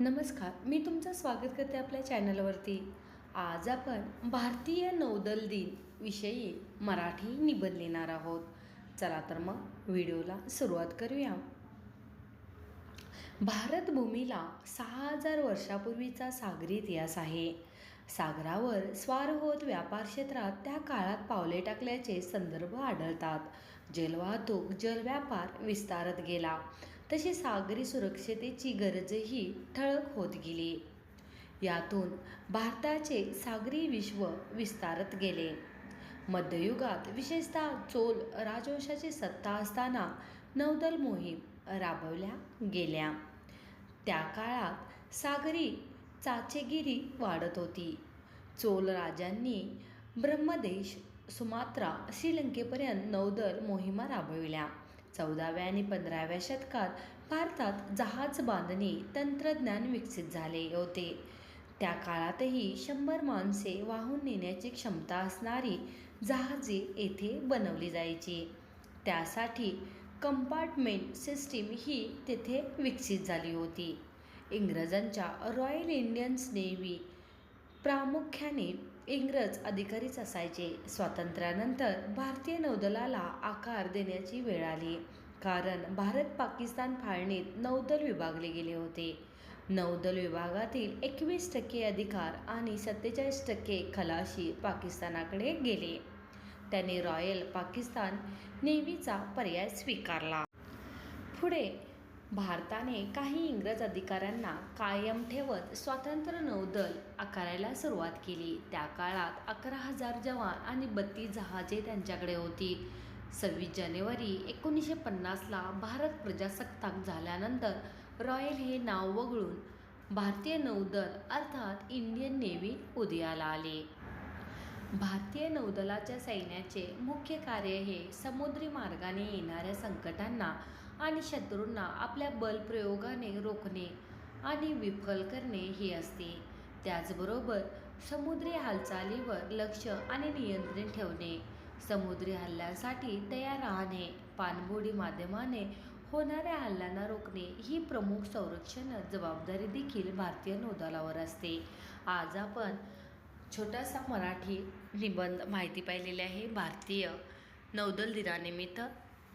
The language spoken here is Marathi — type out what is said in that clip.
नमस्कार मी तुमचं स्वागत करते आपल्या चॅनलवरती. आज आपण भारतीय नौदल दिन विषयी मराठी निबंध लिहिणार आहोत. चला तर मग व्हिडिओला सुरुवात करूया. भारतभूमीला सहा हजार वर्षापूर्वीचा सागरी इतिहास आहे. सागरावर स्वार होत व्यापार क्षेत्रात त्या काळात पावले टाकल्याचे संदर्भ आढळतात. जलवाहतूक जलव्यापार विस्तारत गेला. तशी सागरी सुरक्षतेची गरजही ठळक होत गेली. यातून भारताचे सागरी विश्व विस्तारत गेले. मध्ययुगात विशेषतः चोल राजवंशाची सत्ता असताना नौदल मोहीम राबवल्या गेल्या. त्या काळात सागरी चाचेगिरी वाढत होती. चोल राजांनी ब्रह्मदेश सुमात्रा श्रीलंकेपर्यंत नौदल मोहिमा राबविल्या. चौदाव्या आणि पंधराव्या शतकात भारतात जहाज बांधणी तंत्रज्ञान विकसित झाले होते. त्या काळातही शंभर माणसे वाहून नेण्याची क्षमता असणारी जहाजे येथे बनवली जायची. त्यासाठी कंपार्टमेंट सिस्टीम ही तेथे विकसित झाली होती. इंग्रजांच्या रॉयल इंडियन्स नेव्ही प्रामुख्याने इंग्रज अधिकारीच असायचे. स्वातंत्र्यानंतर भारतीय नौदलाला आकार देण्याची वेळ आली. कारण भारत पाकिस्तान फाळणीत नौदल विभागले गेले होते. नौदल विभागातील एकवीस टक्के अधिकार आणि सत्तेचाळीस टक्के खलाशी पाकिस्तानाकडे गेले. त्याने रॉयल पाकिस्तान नेव्हीचा पर्याय स्वीकारला. पुढे भारताने काही इंग्रज अधिकाऱ्यांना कायम ठेवत स्वातंत्र्य नौदल आकारायला सुरुवात केली. त्या काळात अकरा हजार जवान आणि बत्तीस जहाजे त्यांच्याकडे होती. सव्वीस जानेवारी एकोणीसशे पन्नासला भारत प्रजासत्ताक झाल्यानंतर रॉयल हे नाव वगळून भारतीय नौदल अर्थात इंडियन नेव्ही उदयाला आले. भारतीय नौदलाच्या सैन्याचे मुख्य कार्य हे समुद्री मार्गाने येणाऱ्या संकटांना आणि शत्रूंना आपल्या बलप्रयोगाने रोखणे आणि विफल करणे हे असते. त्याचबरोबर समुद्री हालचालीवर लक्ष आणि नियंत्रण ठेवणे समुद्री हल्ल्यासाठी तयार राहणे पाणबुडी माध्यमाने होणाऱ्या हल्ल्यांना रोखणे ही प्रमुख संरक्षण जबाबदारी देखील भारतीय नौदलावर असते. आज आपण छोटासा मराठी निबंध माहिती पाहिलेली आहे. भारतीय नौदल दिनानिमित्त